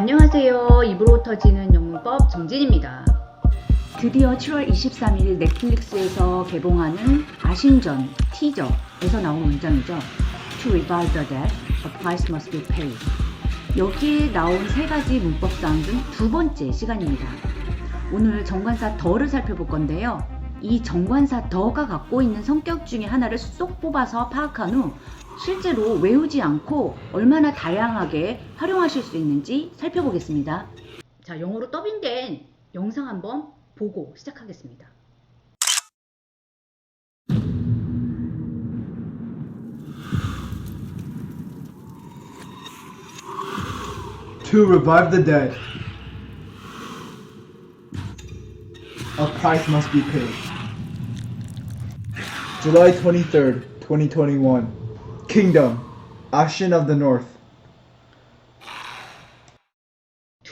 안녕하세요. 입으로 터지는 영문법 정진입니다. 드디어 7월 23일 넷플릭스에서 개봉하는 아신전 티저에서 나온 문장이죠. To revive the dead, a price must be paid. 여기에 나온 세 가지 문법사항 중두 번째 시간입니다. 오늘 정관사 더를 살펴볼 건데요. 이 정관사 더가 갖고 있는 성격 중에 하나를 쏙 뽑아서 파악한 후 실제로 외우지 않고 얼마나 다양하게 활용하실 수 있는지 살펴보겠습니다. 자, 영어로 더빙된 영상 한번 보고 시작하겠습니다. To revive the dead, a price must be paid. July 23rd, 2021. Kingdom, Ashen of the North.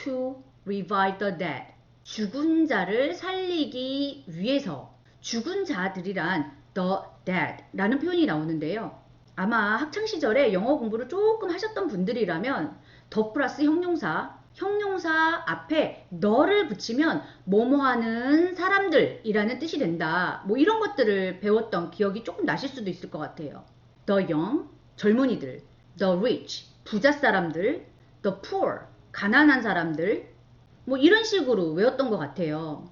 To revive the dead. 죽은 자를 살리기 위해서 죽은 자들이란 the dead라는 표현이 나오는데요. 아마 학창 시절에 영어 공부를 조금 하셨던 분들이라면 더 플러스 형용사, 형용사 앞에 너를 붙이면 뭐뭐 하는 사람들이라는 뜻이 된다. 뭐 이런 것들을 배웠던 기억이 조금 나실 수도 있을 것 같아요. The young, 젊은이들. The rich, 부자 사람들. The poor, 가난한 사람들. 뭐 이런 식으로 외웠던 것 같아요.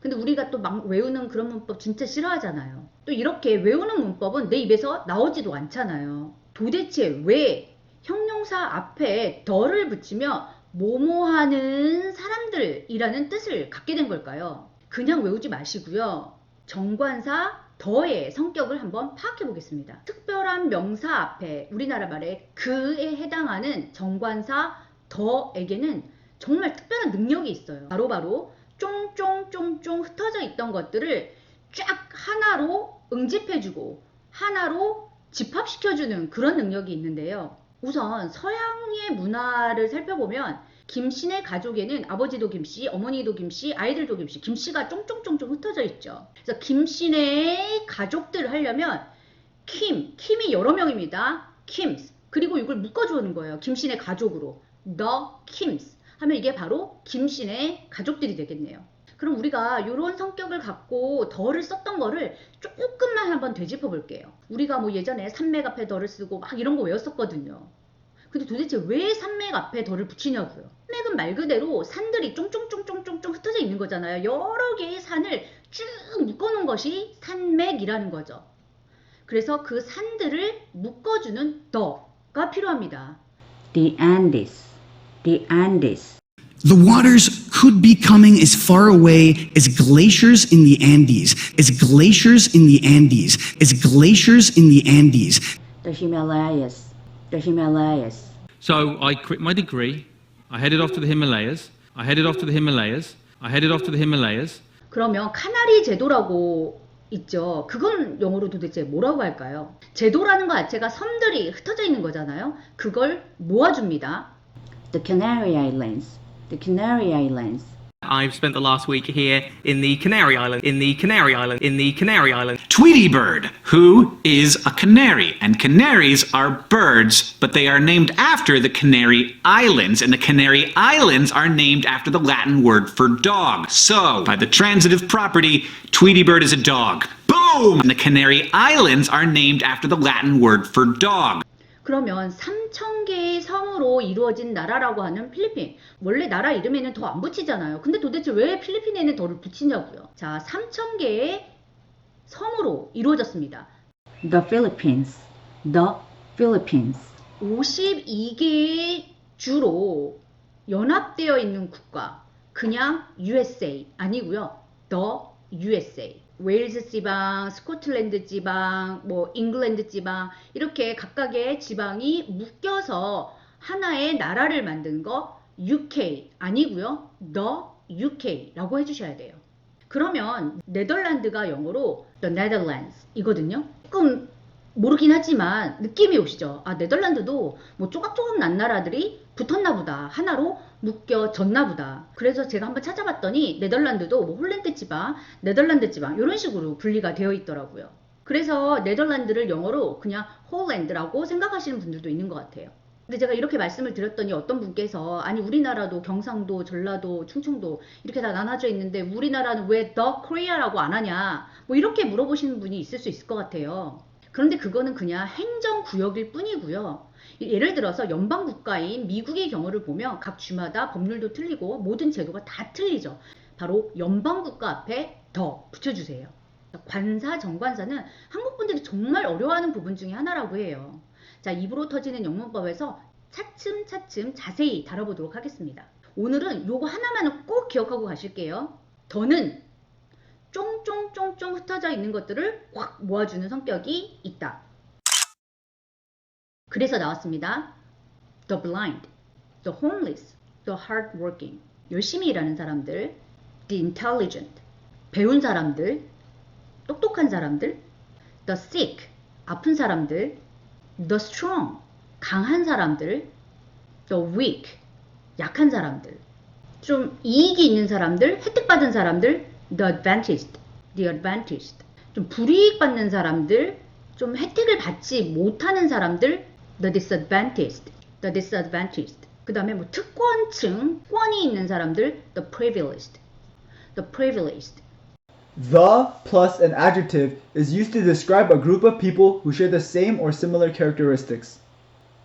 근데 우리가 또 막 외우는 그런 문법 진짜 싫어하잖아요. 또 이렇게 외우는 문법은 내 입에서 나오지도 않잖아요. 도대체 왜 형용사 앞에 더를 붙이며 뭐뭐하는 사람들이라는 뜻을 갖게 된 걸까요? 그냥 외우지 마시고요. 정관사 더의 성격을 한번 파악해 보겠습니다. 특별한 명사 앞에 우리나라 말에 그에 해당하는 정관사 더에게는 정말 특별한 능력이 있어요. 바로바로 쫑쫑쫑쫑 흩어져 있던 것들을 쫙 하나로 응집해주고 하나로 집합시켜주는 그런 능력이 있는데요. 우선 서양의 문화를 살펴보면 김씨네 가족에는 아버지도 김씨, 어머니도 김씨, 아이들도 김씨, 김씨가 쫑쫑쫑쫑 흩어져 있죠. 그래서 김씨네 가족들을 하려면 킴, 킴이 여러 명입니다. 킴스. 그리고 이걸 묶어주는 거예요. 김씨네 가족으로. The Kims. 하면 이게 바로 김씨네 가족들이 되겠네요. 그럼 우리가 이런 성격을 갖고 덜을 썼던 거를 조금만 한번 되짚어 볼게요. 우리가 뭐 예전에 산맥 앞에 덜을 쓰고 막 이런 거 외웠었거든요. 근데 도대체 왜 산맥 앞에 덜을 붙이냐고요. 산맥은 말 그대로 산들이 쫑쫑쫑쫑쫑쫑 흩어져 있는 거잖아요. 여러 개의 산을 쭉 묶어놓은 것이 산맥이라는 거죠. 그래서 그 산들을 묶어주는 더가 필요합니다. The Andes, the Andes. The waters could be coming as far away as glaciers in the Andes, as glaciers in the Andes, as glaciers in the Andes. The Himalayas, the Himalayas. So I quit my degree. I headed off to the Himalayas. I headed off to the Himalayas. I headed off to the Himalayas. 그러면 카나리 제도라고 있죠. 그건 영어로 도대체 뭐라고 할까요? 제도라는 것 자체가 섬들이 흩어져 있는 거잖아요. 그걸 모아줍니다. The Canary Islands, the Canary Islands. I've spent the last week here in the Canary Island, in the Canary Island, in the Canary Island. Tweety bird, who is a canary. And canaries are birds, but they are named after the Canary Islands, and the Canary Islands are named after the Latin word for dog. So, by the transitive property, Tweety bird is a dog. Boom! And the Canary Islands are named after the Latin word for dog. 그러면 3천 개의 성으로 이루어진 나라라고 하는 필리핀. 원래 나라 이름에는 더 안 붙이잖아요. 근데 도대체 왜 필리핀에는 더를 붙이냐고요. 자, 3천 개의 섬으로 이루어졌습니다. The Philippines. The Philippines. 52개의 주로 연합되어 있는 국가. 그냥 USA 아니고요. The USA. 웨일즈 지방, 스코틀랜드 지방, 뭐 잉글랜드 지방 이렇게 각각의 지방이 묶여서 하나의 나라를 만든 거 UK 아니고요. The UK라고 해주셔야 돼요. 그러면 네덜란드가 영어로 The Netherlands 이거든요. 조금 모르긴 하지만 느낌이 오시죠? 아, 네덜란드도 뭐 조각조각 난 나라들이 붙었나 보다. 하나로 묶여졌나 보다. 그래서 제가 한번 찾아봤더니 네덜란드도 뭐 홀랜드 지방, 네덜란드 지방 이런 식으로 분리가 되어 있더라고요. 그래서 네덜란드를 영어로 그냥 홀랜드라고 생각하시는 분들도 있는 것 같아요. 근데 제가 이렇게 말씀을 드렸더니 어떤 분께서 아니 우리나라도 경상도, 전라도, 충청도 이렇게 다 나눠져 있는데 우리나라는 왜 The Korea라고 안 하냐 뭐 이렇게 물어보시는 분이 있을 수 있을 것 같아요. 그런데 그거는 그냥 행정구역일 뿐이고요. 예를 들어서 연방국가인 미국의 경우를 보면 각 주마다 법률도 틀리고 모든 제도가 다 틀리죠. 바로 연방국가 앞에 더 붙여주세요. 관사, 정관사는 한국 분들이 정말 어려워하는 부분 중에 하나라고 해요. 자, 입으로 터지는 영문법에서 차츰차츰 자세히 다뤄보도록 하겠습니다. 오늘은 요거 하나만은 꼭 기억하고 가실게요. 더는 쫑쫑쫑쫑 흩어져 있는 것들을 확 모아주는 성격이 있다. 그래서 나왔습니다. The blind, the homeless, the hardworking. 열심히 일하는 사람들, the intelligent. 배운 사람들, 똑똑한 사람들, the sick, 아픈 사람들, the strong, 강한 사람들, the weak, 약한 사람들, 좀 이익이 있는 사람들, 혜택받은 사람들, the advantaged, the advantaged, 좀 불이익 받는 사람들, 좀 혜택을 받지 못하는 사람들, the disadvantaged, the disadvantaged. 그 다음에 뭐 특권층, 권이 있는 사람들, the privileged, the privileged. The plus an adjective is used to describe a group of people who share the same or similar characteristics.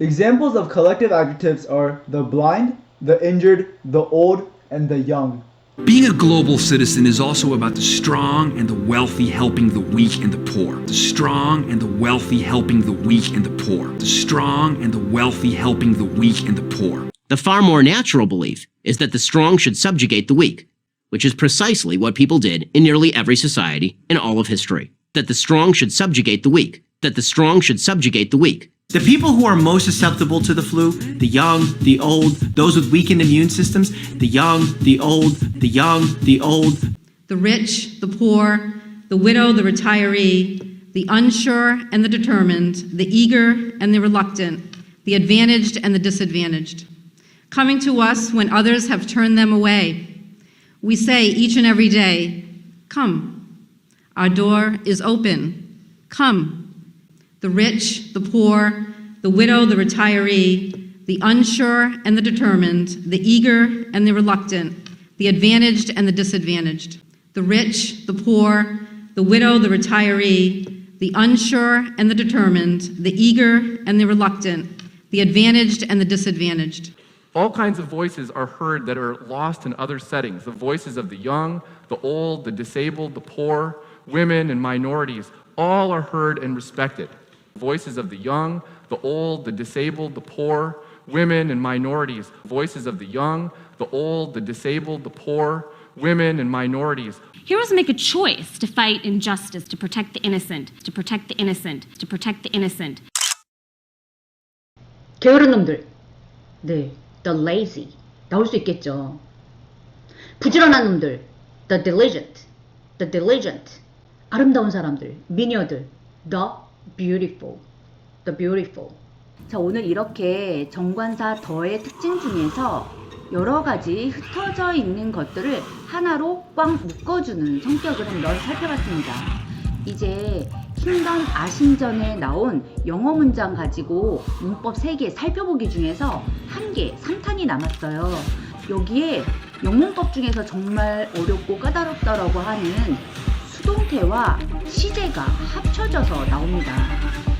Examples of collective adjectives are the blind, the injured, the old, and the young. Being a global citizen is also about the strong and the wealthy helping the weak and the poor. The strong and the wealthy helping the weak and the poor. The strong and the wealthy helping the weak and the poor. The far more natural belief is that the strong should subjugate the weak, which is precisely what people did in nearly every society in all of history. That the strong should subjugate the weak. That the strong should subjugate the weak. The people who are most susceptible to the flu, the young, the old, those with weakened immune systems, the young, the old, the young, the old, the rich, the poor, the widow, the retiree, the unsure and the determined, the eager and the reluctant, the advantaged and the disadvantaged. Coming to us when others have turned them away, we say each and every day, Come. Our door is open. Come. The rich, the poor, the widow, the retiree, the unsure and the determined, the eager and the reluctant, the advantaged and the disadvantaged, the rich, the poor, the widow, the retiree, the unsure and the determined, the eager and the reluctant, the advantaged and the disadvantaged. All kinds of voices are heard that are lost in other settings the voices of the young, the old, the disabled, the poor, women, and minorities. All are heard and respected. Voices of the young, the old, the disabled, the poor, women, and minorities. Voices of the young, the old, the disabled, the poor, women, and minorities. Heroes make a choice to fight injustice, to protect the innocent, to protect the innocent, to protect the innocent. 게으른 놈들. 네, The lazy. 나올 수 있겠죠. 부지런한 놈들. the diligent. the diligent. 아름다운 사람들. 미녀들. the beautiful. the beautiful. 자, 오늘 이렇게 정관사 더의 특징 중에서 여러 가지 흩어져 있는 것들을 하나로 꽉 묶어주는 성격을 한번 살펴봤습니다. 이제 킹덤 아신전에 나온 영어 문장 가지고 문법 3개 살펴보기 중에서 한 개, 3탄이 남았어요. 여기에 영문법 중에서 정말 어렵고 까다롭다라고 하는 수동태와 시제가 합쳐져서 나옵니다.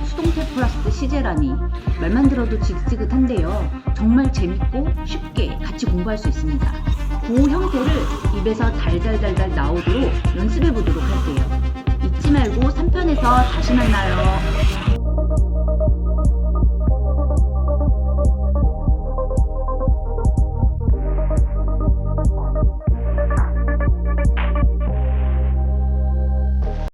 수동태 플러스 시제라니 말만 들어도 지긋지긋한데요. 정말 재밌고 쉽게 같이 공부할 수 있습니다. 그 형태를 입에서 달달달달 나오도록 연습해 보도록 할게요. 잊지 말고 3편에서 다시 만나요.